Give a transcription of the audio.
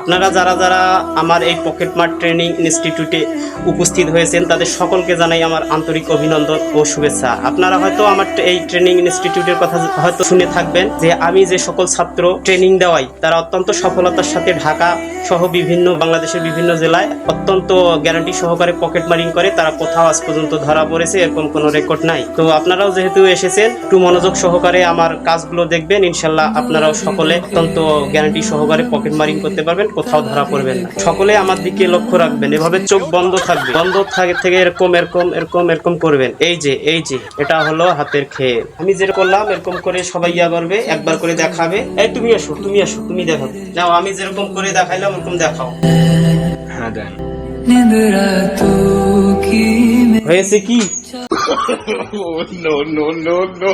আপনারা যারা যারা আমার এই পকেট মার্ট ট্রেনিং ইনস্টিটিউটে উপস্থিত হয়েছেন, তাদের সকলকে জানাই আমার আন্তরিক অভিনন্দন ও শুভেচ্ছা। আপনারা হয়তো আমার এই ট্রেনিং ইনস্টিটিউটের কথা হয়তো শুনে থাকবেন যে আমি যে সকল ছাত্র ট্রেনিং দেওয়াই, তারা অত্যন্ত সফলতার সাথে ঢাকা সহ বিভিন্ন বাংলাদেশের বিভিন্ন জেলায় অত্যন্ত গ্যারান্টি সহকারে পকেট মারিং করে, তারা কোথাও আজ পর্যন্ত ধরা পড়েছে, এরকম কোনো রেকর্ড নাই। তো আপনারাও যেহেতু এসেছেন, একটু মনোযোগ সহকারে আমার কাজগুলো দেখবেন, ইনশাল্লাহ আপনারাও সকলে অত্যন্ত গ্যারান্টি সহকারে পকেট মারিং করতে পারবেন। করবেন কোথাও ধরা পড়বেন না সকলে আমার দিকে লক্ষ্য রাখবেন এভাবে চোখ বন্ধ থাকবে বন্ধ থাকে থেকে এরকম এরকম এরকম এরকম করবেন এই যে এই যে এটা হলো হাতের খেয়ে আমি যে করলাম এরকম করে সবাই ইয়া করবে একবার করে দেখাবে এই তুমি আসো তুমি আসো তুমি দেখো যাও আমি যেরকম করে দেখাইলাম ওরকম দেখাও হয়েছে কি no, no, no, no.